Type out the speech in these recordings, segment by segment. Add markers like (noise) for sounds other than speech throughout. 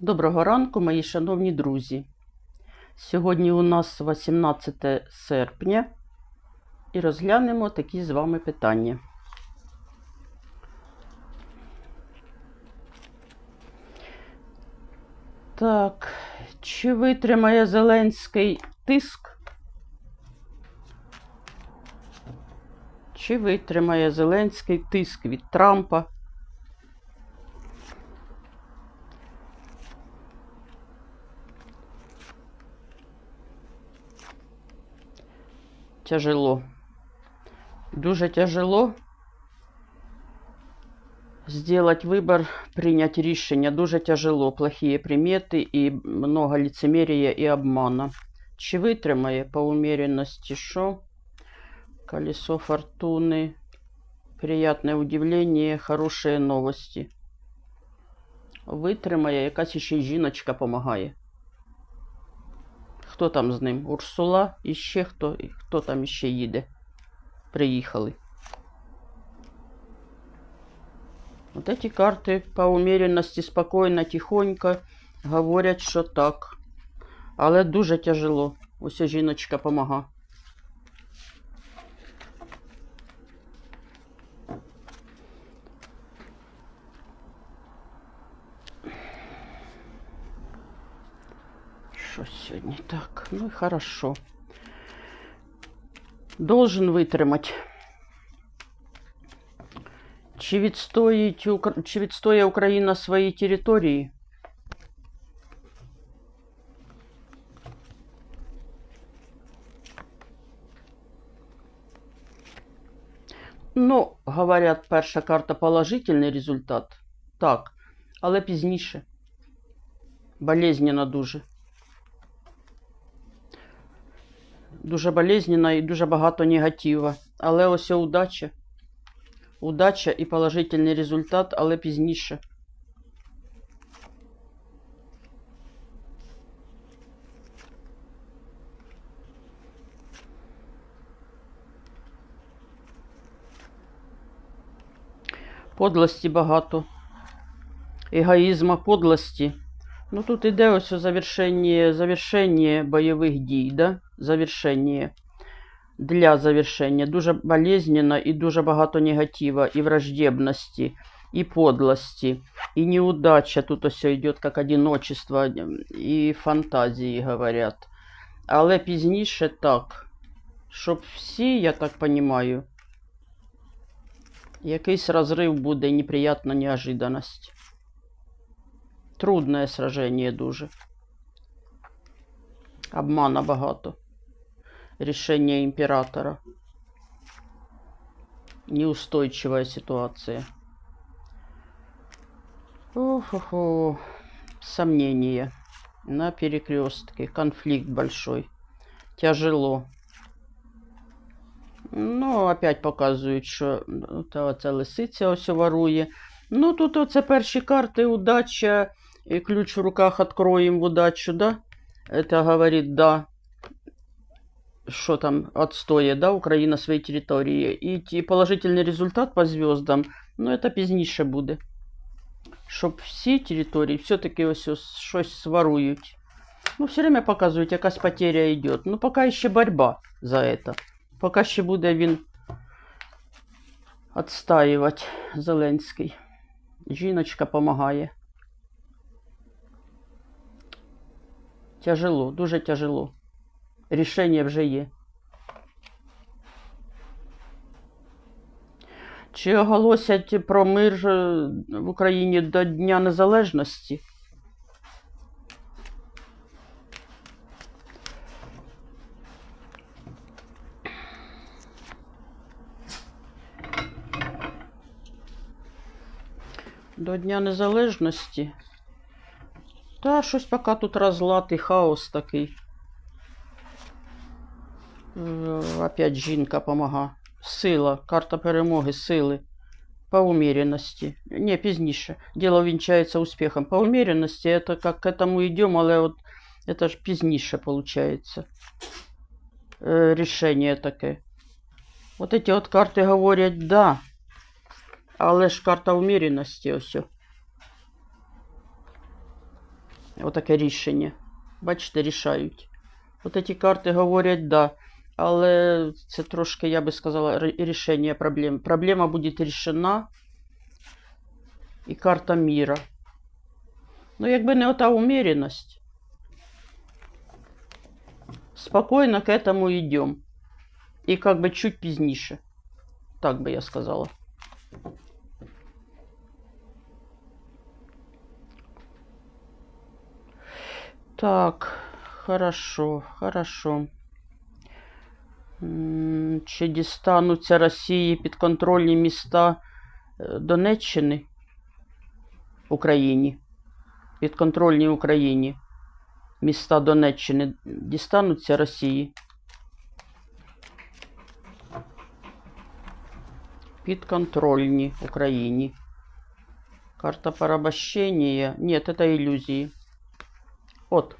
Доброго ранку, мої шановні друзі. Сьогодні у нас 18 серпня і розглянемо такі з вами питання. Так, чи витримає Зеленський тиск? Чи витримає Зеленський тиск від Трампа? Тяжело. Дуже тяжело сделать выбор, принять решение. Дуже тяжело. Плохие приметы и много лицемерия и обмана. Чи витримає по умеренности що? Колесо фортуны. Приятное удивление, хорошие новости. Витримає, якась ще й жіночка помагає. Хто там з ним? Урсула і ще хто? І Хто там іще їде? Приїхали. Вот эти карты по умеренности спокійно, тихонько говорять, що так. Але дуже тяжело. Ось жіночка помага. Що сьогодні так? Ну і хорошо. Должен витримати. Чи відстоїть, Укра- чи відстоює Україна свої території? Ну, говорять, перша карта положительний результат. Так, але пізніше. Болезненно дуже. Дуже болезненно і дуже багато негатива. Але ось удача. Удача і положительний результат, але пізніше. Подлості багато. Егоїзма, подлості. Ну тут іде ось завершення, завершення бойових дій, да? Завершення для завершення. Дуже болезненно і дуже багато негатива, і враждебності, і подлості, і неудача. Тут ось йде як одиночество, і фантазії говорять. Але пізніше так, щоб всі, я так розумію, якийсь розрив буде, неприятна неожиданность. Трудне сраження дуже. Обмана багато решение императора. Неустойчивая ситуация. Ох-охо. Сомнения. На перекрестке. Конфликт большой. Тяжело. Ну, опять показують, що ну, та оця лисиця ось ворує. Ну, тут оце перші карти, удача, і ключ в руках откроем в удачу, да? Это говорит, да, что там отстоя, да, Украина своей территории. И ті- положительный результат по звездам, ну, это пізніше буде. Щоб всі території все-таки ось ось щось сворують. Ну, все время показують, якась потеря йде. Ну, поки ще борьба за это. Поки ще буде він відстаювати Зеленський. Жіночка помагає. Тяжело, дуже тяжело. Рішення вже є. Чи оголосять про мир е, в Україні до Дня Незалежності? До Дня Незалежності? Та щось поки тут розлад і хаос такий. Е, Опять жінка помага. Сила, карта перемоги, сили. По умеренности. Не, пізніше. Дело венчается успехом. По умеренности это как к этому идем, але вот это ж пізніше получается. Е, рішення таке. Вот эти от карти говорять да. Але ж карта умеренности ось. Отаке рішення. Бачите, рішають. От ці карти говорять, да. Але це трошки, я би сказала, ри- рішення проблем. Проблема буде рішена. І карта міра. Ну, якби не ота умеренность. Спокойно к этому идем. И как бы чуть пізніше. Так би я сказала. Так, хорошо, хорошо. Чи дістануться Росії підконтрольні міста е, Донеччини Україні? Підконтрольні Україні. Міста Донеччини дістануться Росії? Підконтрольні Україні. Карта порабощения. Нет, это иллюзии. От.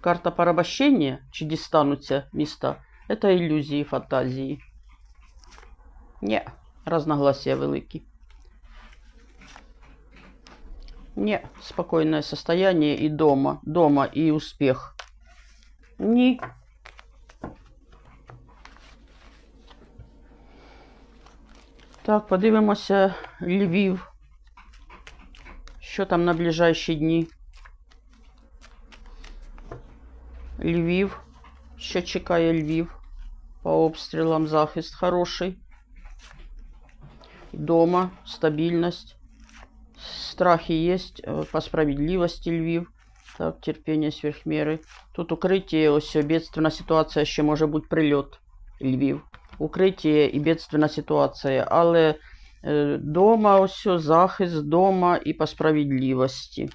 Карта порабощения, чи дістануться міста, это иллюзии, фантазії. Не, разногласия великі. Не, спокойное состояние и дома, дома и успех. Ні. Так, подивимося Львів. Що там на ближайші дні? Львів. Що чекає Львів? По обстрілам захист хороший. Дома стабильность. Страхи есть э, по справедливости Львів. Так, терпение сверх меры. Тут укриття, ось бедственна ситуація, ще може бути прильот Львів. Укриття і бедственна ситуація. Але е, дома ось захист дома і по справедливості.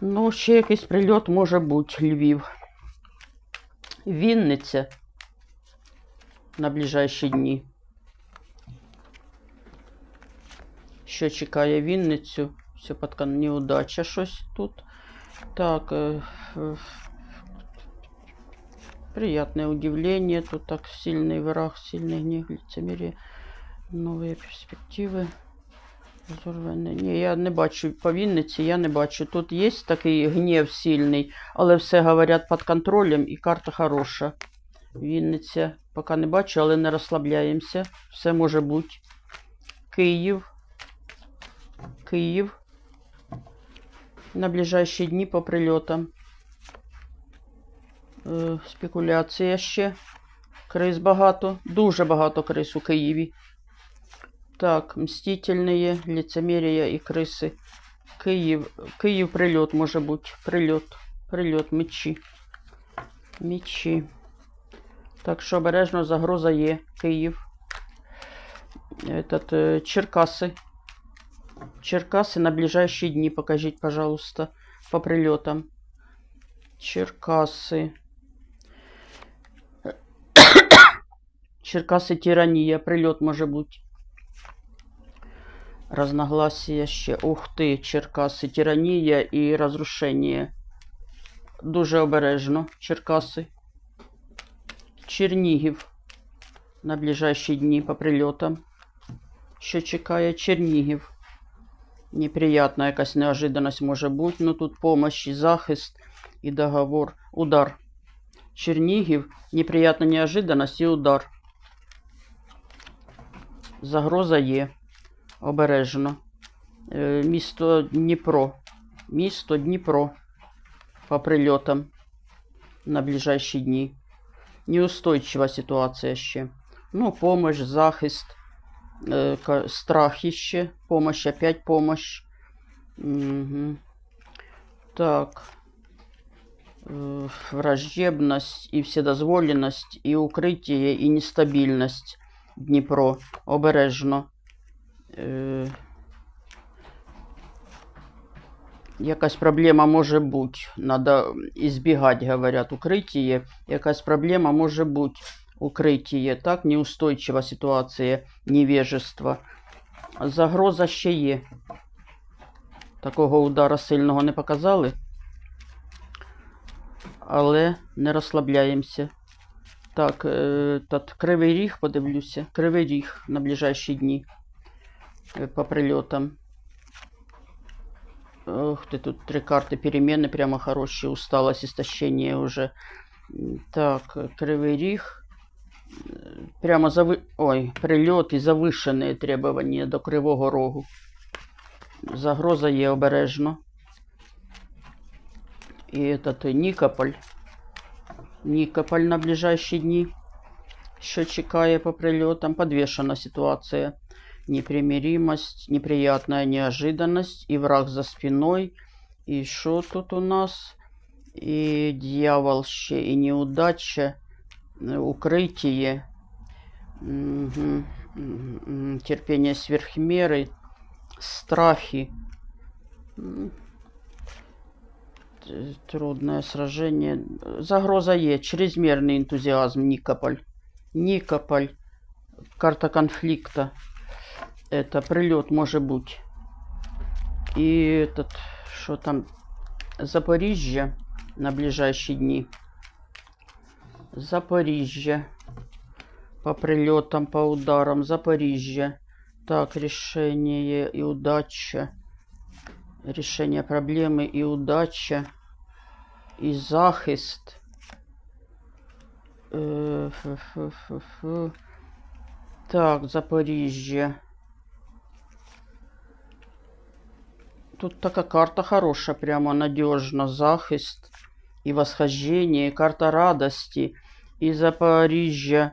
Ну, ще якийсь прильот може бути Львів. Вінниця на ближайші дні. Що чекає Вінницю? Все під кон- неудача щось тут. Так. Э, э, приятное удивление. Тут так сильный враг, сильный гнев, лицемерие. Новые перспективи. Розорване. Ні, я не бачу по Вінниці, я не бачу. Тут є такий гнів сильний, але все говорять під контролем і карта хороша. Вінниця поки не бачу, але не розслабляємося. Все може бути. Київ. Київ. На ближайші дні по прильотам. Е, спекуляція ще. Криз багато. Дуже багато криз у Києві. Так, мстительные, лицемерие и крысы. Київ. Київ прильот може бути. Прильот. Прильот, мечі. Мечі. Так що обережно загроза є. Київ. Этот, е, Черкаси. Черкаси на ближайші дні покажіть, пожалуйста, по прильотам. Черкаси. (coughs) Черкаси тиранія. Прильот може бути. Разногласия ще. Ух ти, Черкаси, тиранія і розрушення. Дуже обережно. Черкаси. Чернігів. На ближайші дні по прильотам. Що чекає Чернігів? Неприятна якась неожиданность може бути. Ну тут помощь, захист, і договор. Удар. Чернігів. Неприятна неожиданность і удар. Загроза є. Обережно. Е, Місто Дніпро. Місто Дніпро. По прильотам на ближайші дні. Неустойчива ситуація ще. Ну, помощь, захист, е, ка- страх іще. Помощь, опять помощь. Угу. Так. Е, Враждебность і вседозволенность, і укриття, і нестабільність. Дніпро. Обережно. Е, Якась проблема може бути. Надо избегать, говорят, укриття. Якась проблема може бути. Укриття. Так, неустойчива ситуація, невежество. Загроза ще є. Такого удара сильного не показали. Але не розслабляємося. Так, е, тат, Кривий Ріг подивлюся. Кривий Ріг на ближайші дні по прильотам. Ух ты, тут три карты перемены прямо хорошие. Усталость, истощение уже. М, Так, э, Кривий Ріг. Е, Прямо зави... Ой, прильот і завишені требування до Кривого Рогу. Загроза є обережно. І этот Нікополь. Нікополь на ближайші дні. Що чекає по прильотам? Подвешена ситуація. Непримиримость, неприятная неожиданность и враг за спиной. И что тут у нас? И дьявол ще, и неудача, э, укрытие. М, терпение сверхмеры, страхи. Трудное сражение. Загроза есть. Чрезмерный энтузиазм. Никополь. Никополь. Карта конфликта Это прилет может быть. И этот, что там, Запоріжжя на ближайшие дни. Запоріжжя. По прилетам, по ударам. Запоріжжя. Так, решение и удача. Решение проблемы и удача. И захист. Э, фу-фу-фу-фу. Так, Запоріжжя. Тут такая карта хорошая, прямо надежно. Захист и восхождение, карта радости. И Запоріжжя.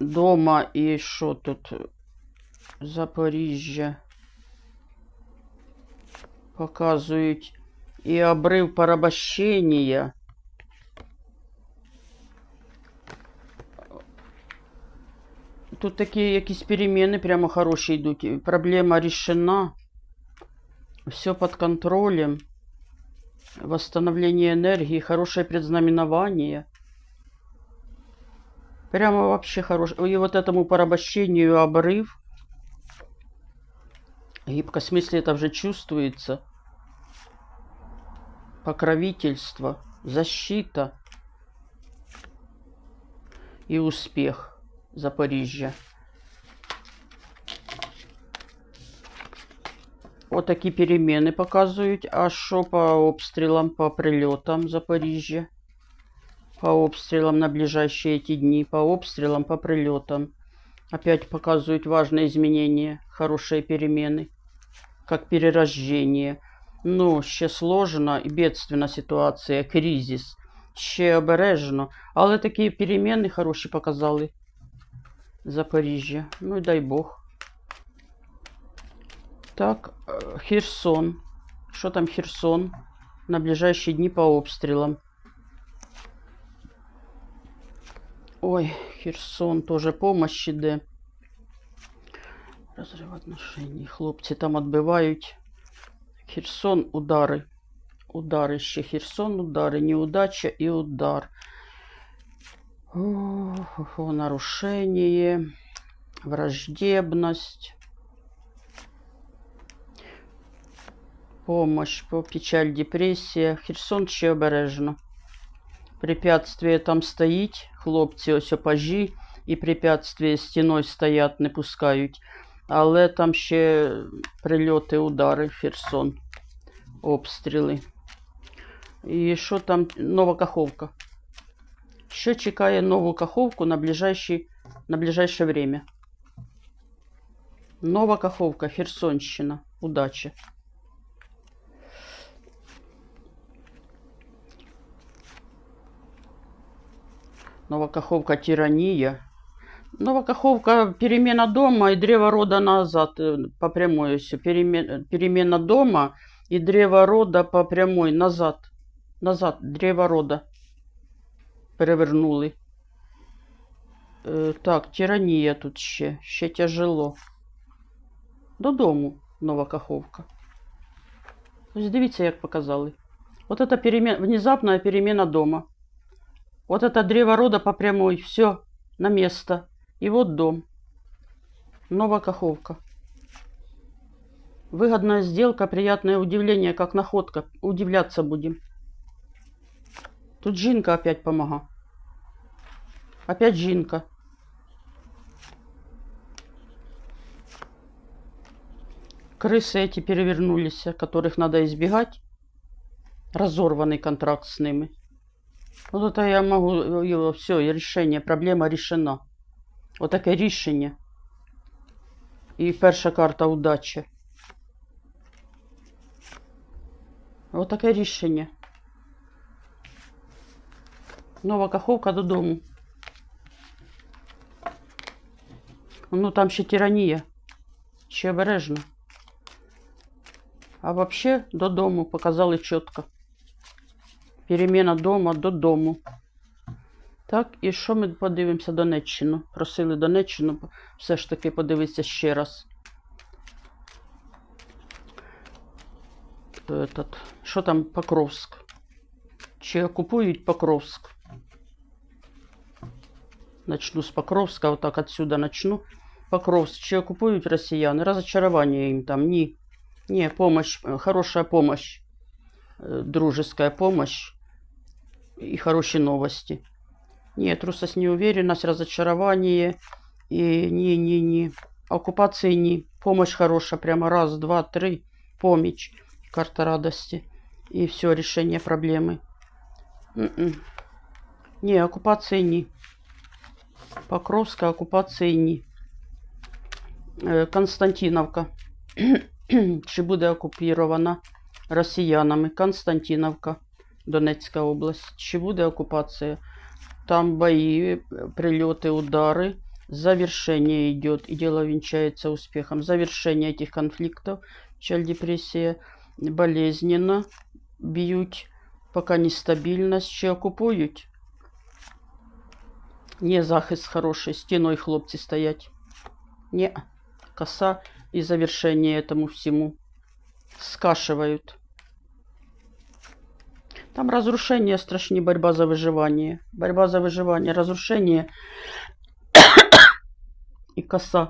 Дома и что тут? Запоріжжя. Показують. І обрив порабощення. Тут такі якісь перемены прямо хороші йдуть. І Проблема решена. Все под контролем. Восстановление энергии, хорошее предзнаменование. Прямо вообще хорошее. И вот этому порабощению обрыв. Гибкость мысли это уже чувствуется. Покровительство, защита и успех Запоріжжя. Отакі перемены показують. А що по обстрілам, по прильотам Запоріжжя? По обстрілам на ближайшие эти дни. По обстрілам, по прильотам. Опять показывают важные изменения, хорошие перемены, как перерождение. Ну, ще сложна і бедственна ситуація, кризис. Ще обережно. Але такі переміни хороші показали. Запоріжжя. Ну і дай Бог. Так, е, Херсон. Що там Херсон? На ближайші дні по обстрілам. Ой, Херсон тоже помощь іде. Розрив отношений. Хлопці там відбивають. Херсон удари. Удари ще Херсон, удари, неудача і удар. О, нарушение, враждебность. Помощь по печаль, депресія. Херсон ще обережно. Препятствие там стоїть, хлопці ось опажі, і препятствия стіною стоять, не пускають. Але там ще прильоти, удари, Херсон, обстріли. І що там? Нова Каховка. Що чекає нову Каховку на, ближайші, на ближайше время? Нова Каховка, Херсонщина. Удачі. Нова Каховка тирания. Нова Каховка перемена дома и древо рода назад э, по прямой. Все. Перемен, перемена дома и древо рода по прямой назад. Назад древо рода. Перевернули. Е, так, тиранія тут ще. Ще тяжело. Додому Нова Каховка. Ось дивіться, як показали. Вот это перемен... внезапная перемена дома. Вот это древо рода по прямой. Все, на место. И вот дом. Нова Каховка. Выгодная сделка, приятное удивление, как находка. Удивляться будем. Тут Жинка опять помога. Опять Жинка. Крысы эти перевернулись, которых надо избегать. Разорванный контракт с ними. Вот это я могу, все, решение, проблема решена. Отаке рішення. І перша карта удачі. Отаке рішення. Нова каховка додому. Ну там ще тиранія. Ще обережно. А вообще додому показали чітко. Переміна дома додому. Так, і що ми подивимося Донеччину? Просили Донеччину все ж таки подивитися ще раз. Этот, що там Покровськ? Чи окупують Покровськ? Начну з Покровська, отак отсюда начну. Покровск, чи окупують росіяни? Разочарування їм там, ні. Ні, помощь, хорошая помощь. Дружеская помощь. И хорошие новости. Нет, трусость, неуверенность, разочарование. И не-не-не. Оккупации не. Помощь хорошая. Прямо раз, два, три. Помощь. Карта радости. И все, решение проблемы. Н-н. Не, оккупации не. Покровская оккупации не. Э, Константиновка. (clears throat) Чи буде окупірована росіянами Константиновка, Донецька область? Чи буде оккупация? Там бои, прилеты, удары. Завершение идет, и дело венчается успехом. Завершение этих конфликтов, печаль, депрессия, болезненно, бьют, пока нестабильность, чи окупують. Не захист хороший, стеной хлопці стоять. Не, коса и завершение этому всему. Скашивают. Там разрушение страшнее борьба за выживание. Борьба за выживание, разрушение (coughs) и коса.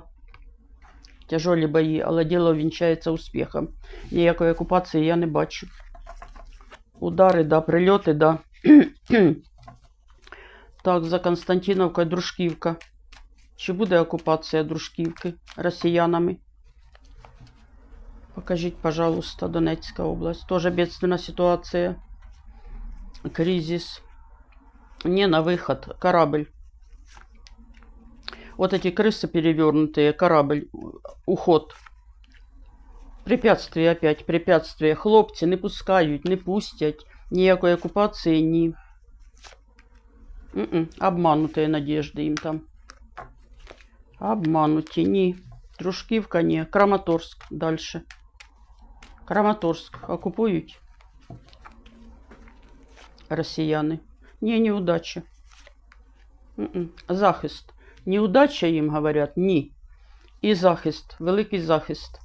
Тяжелі бої, але діло вінчається успіхом. Ніякої окупації я не бачу. Удари, да, прильоти, да. (coughs) так, за Константиновкою Дружківка. Чи буде окупація Дружківки росіянами? Покажите, пожалуйста, Донецкая область. Тоже бедственная ситуация. Кризис. Не на выход. Корабль. Вот эти крысы перевернутые. Корабль. Уход. Препятствия опять. Препятствия. Хлопцы не пускают, не пустят. Ніякої оккупации ні. М -м. Обманутые надежды им там. Обмануті, ні. Дружківка, ні. Краматорск дальше. Краматорск окупують росіяни. Ні, неудача. М-м. Захист. Неудача їм говорять ні. І захист, великий захист.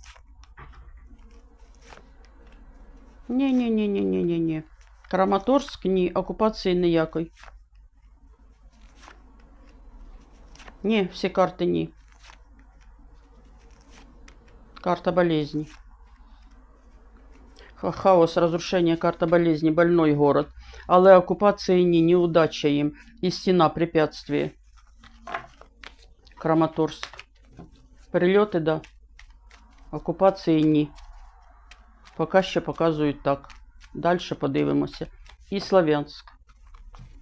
Ні-ні-ні-ні-ні-ні. Краматорськ ні, окупації ніякої. Ні, всі карти ні. Карта болезни. Хаос, разрушение, карта болезни, больной город. Але оккупации ні, неудача їм. І стіна препятствие. Краматорск. Прильоти, да. Окупації ні. Поки що показують так. Дальше подивимося. І Славянськ.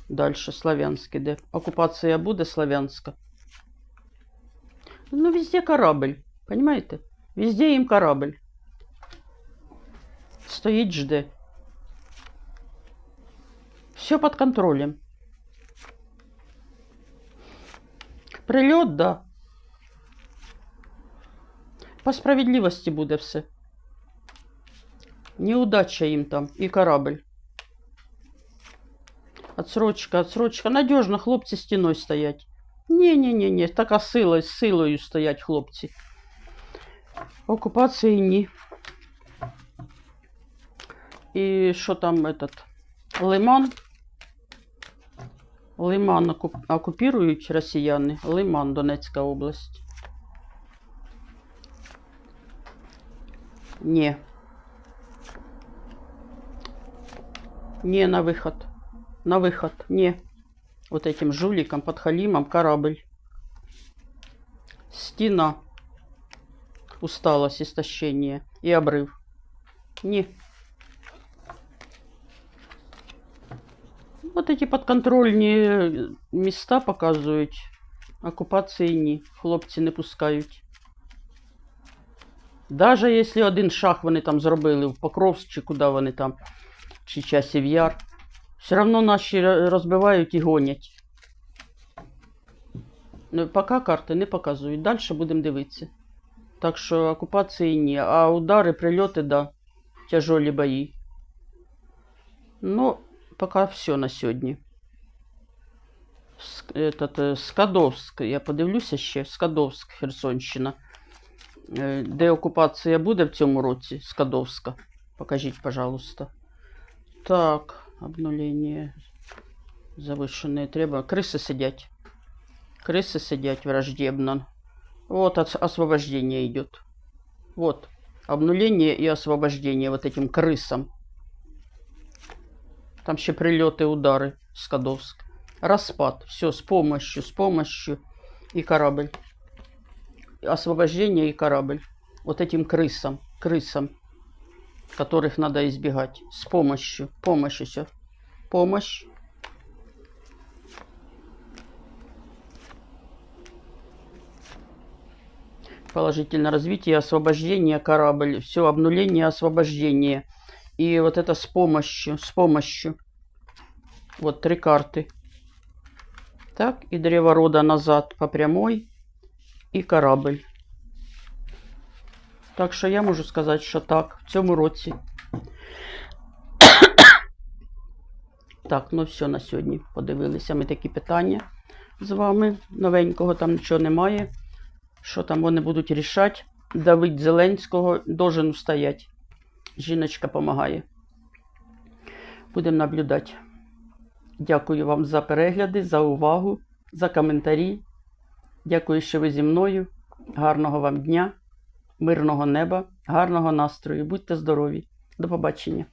Дальше Славянськ іде. Окупація буде Славянська. Ну, везде корабль. Понимаете? Везде їм корабль. Стоїть, жде. Все під контролем. Прильот, да. По справедливості буде все. Неудача їм там і корабль. Отсрочка, отсрочка. Надежно хлопці стіною стоять. Ні-ні-ні, така сила, з силою стоять хлопці. Окупації ні. и что там этот? Лиман. Лиман оккупируют россияне. Лиман, Донецкая область. Не. Не на выход. На выход. Не. Вот этим жуликом, подхалимом корабль. Стена. усталость, истощение и обрыв. Ні. Вот эти подконтрольні міста показують. Окупації ні. Хлопці не пускають. Даже якщо один шаг вони там зробили в Покровськ, чи куди вони там, чи часів яр, все одно наші ро- розбивають і гонять. Ну, поки карти не показують. Далі будемо дивитися. Так що окупації ні. А удари, прильоти, да. Тяжелі бої. Ну, поки все на сьогодні. Ск- Этот, е, Скадовськ, я подивлюся ще. Скадовськ, Херсонщина. Е, Де окупація буде в цьому році? Скадовська. Покажіть, пожалуйста. Так, обнуление. Завышенные требования. Крысы сидять. Крысы сидять враждебно. Вот ос- освобождение идет. Вот. Обнуление и освобождение вот этим крысам. Там ще прилеты, удары. Скадовск. Распад. Все с помощью, с помощью. И корабль. Освобождение и корабль. Вот этим крысам. Крысам. Которых надо избегать. С помощью. Помощь все. Помощь. Положительное развитие, освобождение, корабль. Все, обнуление, освобождение. И вот это с помощью, с помощью. Вот три карты. Так, и древо рода назад по прямой. І корабль. Так що я можу сказати, що так, в цьому році. (coughs) Так, ну все на сьогодні. Подивилися ми такі питання з вами. Новенького там нічого немає. Що там вони будуть рішати? Давид Зеленського должен устоять. Жіночка допомагає. Будемо наблюдати. Дякую вам за перегляди, за увагу, за коментарі. Дякую, що ви зі мною. Гарного вам дня, мирного неба, гарного настрою. Будьте здорові. До побачення.